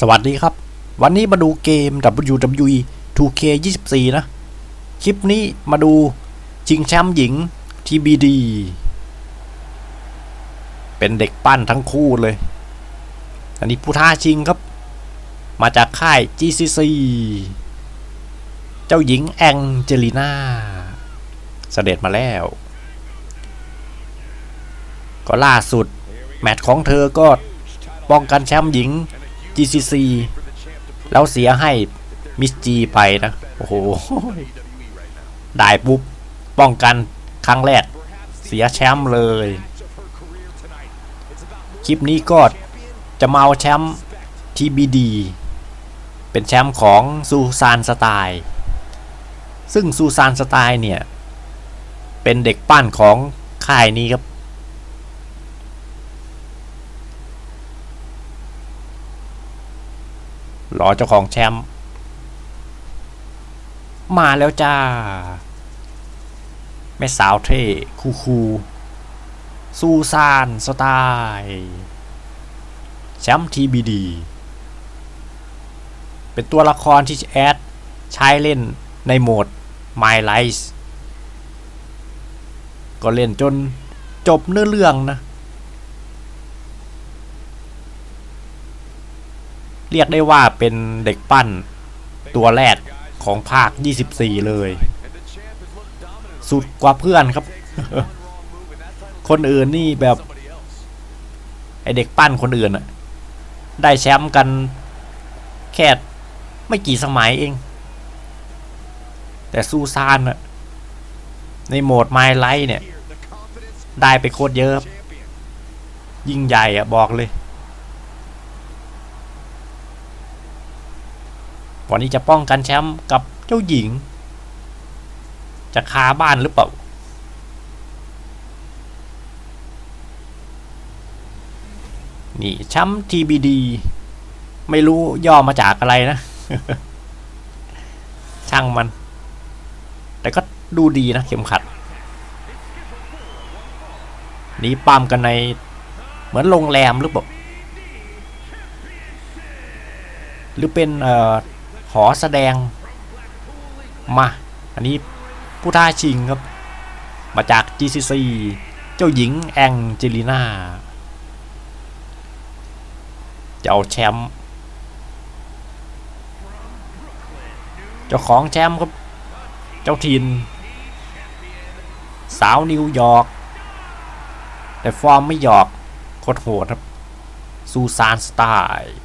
สวัสดีครับ วันนี้มาดูเกม WWE 2K24 นะ คลิปนี้มาดูชิงแชมป์หญิง TBD เป็นเด็กปั้นทั้งคู่เลย อันนี้ผู้ท้าชิงครับ มาจากค่าย GCC เจ้าหญิงแองเจลิน่าเสด็จมาแล้ว ก็ล่าสุด แมตช์ของเธอก็ป้องกันแชมป์หญิง GCC แล้วเสียให้มิสจีไปนะ โอ้โห ได้ปุ๊บ ป้องกันครั้งแรก เสียแชมป์เลย คลิปนี้ก็จะมาเอาแชมป์ TBD เป็นแชมป์ของซูซานสไตล์ ซึ่งซูซานสไตล์เนี่ย เป็นเด็กปั้นของค่ายนี้ครับ รอเจ้าของแชมป์มาแล้วจ้า แม่สาวเท่คูคูซูซานสไตล์แชมป์ทีบีดีเป็นตัวละครที่แอดใช้เล่นในโหมด My Life ก็เล่นจนจบเนื้อเรื่องนะ เรียกได้ว่าเป็นเด็กปั้นตัวแรกของภาค 24 เลย สุดกว่าเพื่อนครับ คนอื่นนี่แบบ ไอเด็กปั้นคนอื่นอะได้แชมป์กันแค่ไม่กี่สมัยเอง แต่ซูซานอะในโหมดไมล์ไลท์เนี่ย ได้ไปโคตรเยอะ ยิ่งใหญ่อะบอกเลย วันนี้จะป้องกันแชมป์กับเจ้าหญิง จะคาบ้านหรือเปล่า นี่แชมป์ TBD ไม่รู้ย่อมาจากอะไรนะ ช่างมัน แต่ก็ดูดีนะเข็มขัด นี่ปั๊มกันในเหมือนโรงแรมหรือเปล่าหรือเป็นเอ่อ อแสดงมาอันนี้ผู้ท้าชิงครับ มาจาก GCC เจ้าหญิงแองเจลิน่าจะเอาแชมป์เจ้าของแชมป์ครับ เจ้าทิน สาวนิวยอร์กแต่ฟอร์มไม่หยอกโคตรโหดครับ ซูซานสไตล์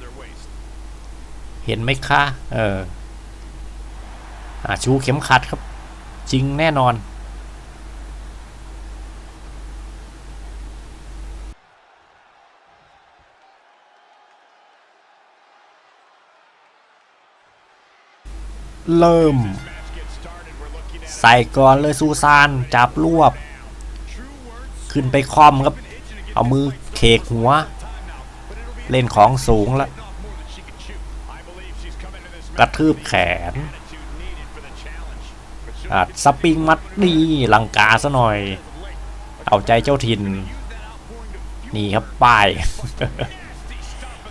their waist. เห็นไหมคะเอออาชูเข็มขัดครับ จริงแน่นอน เริ่ม Match gets started. We're looking at ใส่ก่อนเลยซูซาน จับรวบ true words ขึ้นไปคอมครับ เอามือเคกหัว เล่นของสูงล้ว off more than she can chew. I believe she's coming to this กระทืบแขนอะสปริงมัดดีลังกาซะหน่อย เอาใจเจ้าถิ่นนี่ครับป้าย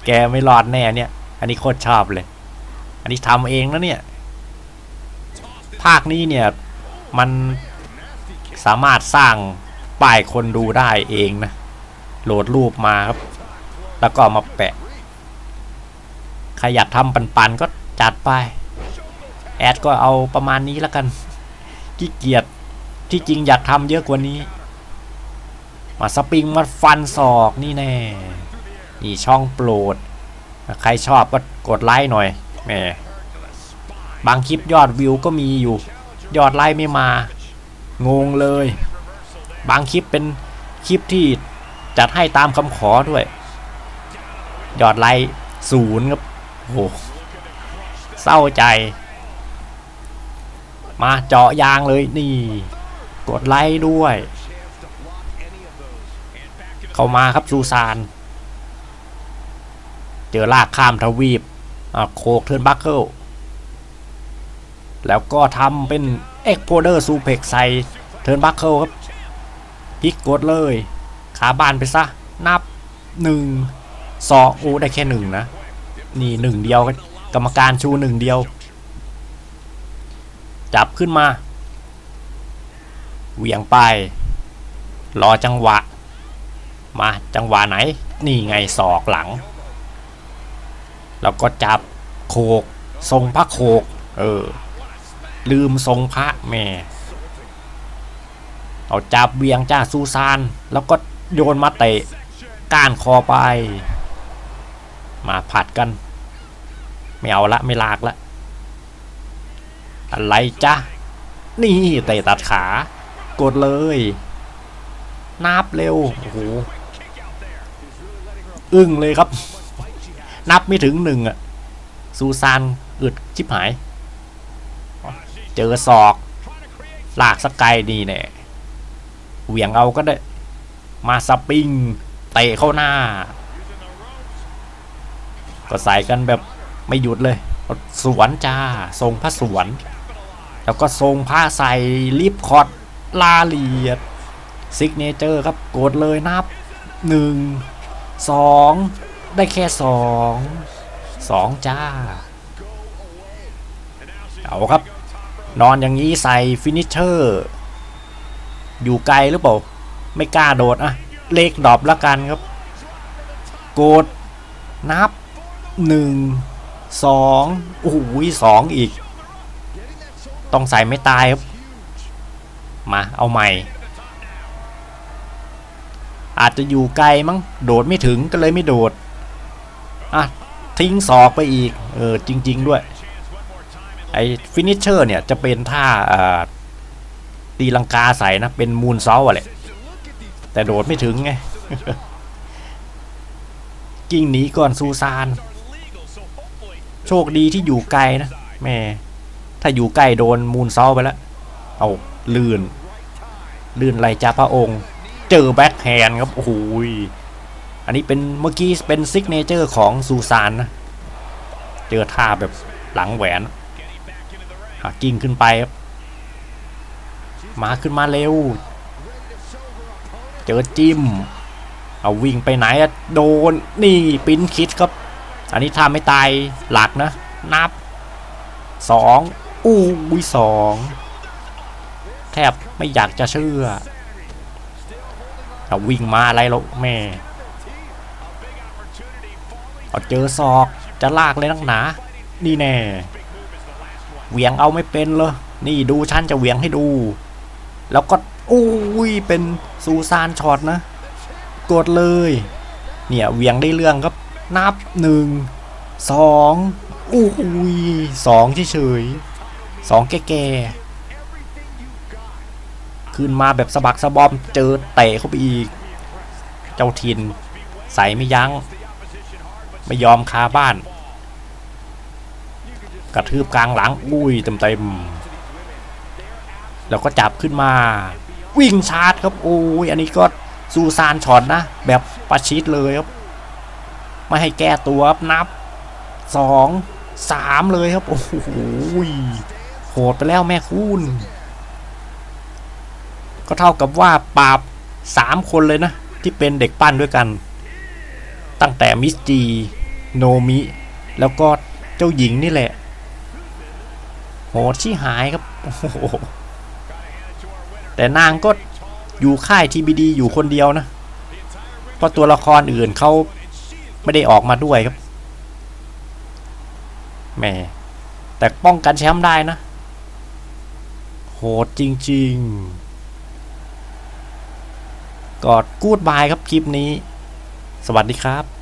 แกไม่รอดแน่เนี่ย อันนี้โคตรชอบเลย อันนี้ทำเองนะเนี่ย ภาคนี้เนี่ย มันสามารถสร้างป้ายคนดูได้เองนะ โหลดรูปมาครับ แล้วก็มาแปะ ใครอยากทำปันๆก็จัดไป แอดก็เอาประมาณนี้แล้วกันขี้เกียจที่จริงอยากทำเยอะกว่านี้ มาสปริงมาฟันศอกนี่แน่ นี่ช่องโปรด ใครชอบก็กดไลค์หน่อยแหมบางคลิปยอดวิวก็มีอยู่ ยอดไลค์ไม่มา งงเลย บางคลิปเป็นคลิปที่ จัดให้ตามคำขอด้วย ยอดไลค์ศูนย์ครับโอ้โหเศร้าใจ มาเจาะยางเลยนี่ กดไลค์ด้วย เข้ามาครับซูซาน เจอลากข้ามทวีปโคกเทิร์นบัคเกิลแล้วก็ทำเป็นเอ็กโพเดอร์ซูเพกใส่เทิร์นบัคเคิลครับพลิกกดเลย ขาบานไปซะ นับหนึ่งสองโอ้ได้แค่หนึ่งนะ นี่หนึ่งเดียวกรรมการชูหนึ่งเดียว จับขึ้นมา เหวี่ยงไป รอจังหวะ มาจังหวะไหน นี่ไงศอกหลัง แล้วก็จับโขกทรงพระโขกเออ ลืมทรงพระแม่เอาจับเวียงจ้าซูซาน แล้วก็ โยนมาเตะก้านคอไป มาผัดกัน ไม่เอาละไม่ลากละ อะไรจ๊ะนี่เตะตัดขากดเลย นับเร็วโอ้โหอึ้งเลยครับ นับไม่ถึงหนึ่งอะซูซานอึดชิบหาย เจอศอก ลากสกายนี่แน่เหวี่ยงเอาก็ได้ มาสปริงเตะเข้าหน้า ก็ใส่กันแบบไม่หยุดเลย สวนจ้า ทรงพระสวน แล้วก็ทรงผ้าใส่ลิฟคอร์ดลาเลียดซิกเนเจอร์ครับกดเลยนับหนึ่งสองได้แค่สองสองจ้า เอาครับ นอนอย่างนี้ใส่ฟินิชเชอร์ อยู่ไกลหรือเปล่า ไม่กล้าโดดอะเลขดรอปละกันครับ กด นับหนึ่งสองโอ้โหสองอีก ต้องใส่ไม่ตายครับ มาเอาใหม่ อาจจะอยู่ไกลมั้ง โดดไม่ถึงก็เลยไม่โดด อะ ทิ้งศอกไปอีก เออ จริง ๆ ด้วย ไอ้ฟินิชเชอร์เนี่ย จะเป็นท่าอ่าตีลังกาใส่นะ เป็นมูนซอลอะแหละ แต่โดดไม่ถึงไง กิ้งหนีก่อนซูซาน โชคดีที่อยู่ไกลนะแม่ถ้าอยู่ใกล้โดนมูนซอลไปแล้ว เอาลื่น ลื่นไรจ้าพระองค์ เจอแบ็คแฮนด์ครับ โอ้โหยอันนี้เป็นเมื่อกี้เป็นซิกเนเจอร์ของซูซานนะ เจอท่าแบบหลังแหวนอะกิ้งขึ้นไปครับ มาขึ้นมาเร็ว เจอจิ้ม เอาวิ่งไปไหนอะโดน นี่ปิ้นคิดครับ อันนี้ทำไม่ตายหลักนะ นับสองอู้วิสองแทบไม่อยากจะเชื่อเอาวิ่งมาอะไรแล้วแม่เอาเจอศอกจะลากเลยนักหนา นี่แน่เหวี่ยงเอาไม่เป็นเลยนี่ดูฉันจะเหวี่ยงให้ดู แล้วก็อุ้ยเป็น ซูซานช็อตนะ กดเลย เนี่ยเวียงได้เรื่องครับนับหนึ่งสองอุ้ยสองเฉยๆสองแก่ๆขึ้นมาแบบสะบักสะบอมเจอเตะเข้าไปอีก เจ้าทินใส่ไม่ยัง้ง ไม่ยอมคาบ้าน กระทืบกลางหลังอุ้ยเต็มๆแล้วก็จับขึ้นมา วิ่งชาร์จครับโอ้ยอันนี้ก็ซูซานช็อตนะ แบบประชิดเลยครับ ไม่ให้แก้ตัวครับนับสองสามเลยครับ โอ้โหโหดไปแล้วแม่คุณก็เท่ากับว่าปราบสามคนเลยนะ ที่เป็นเด็กปั้นด้วยกัน ตั้งแต่มิสจีโนมิ แล้วก็เจ้าหญิงนี่แหละ โหดที่หายครับ โอ้โห แต่นางก็อยู่ค่ายทีบีดีอยู่คนเดียวนะ เพราะตัวละครอื่นเขาไม่ได้ออกมาด้วยครับแหม่แต่ป้องกันแชมป์ได้นะ โหดจริง ๆ กอดกูดบายครับคลิปนี้ สวัสดีครับ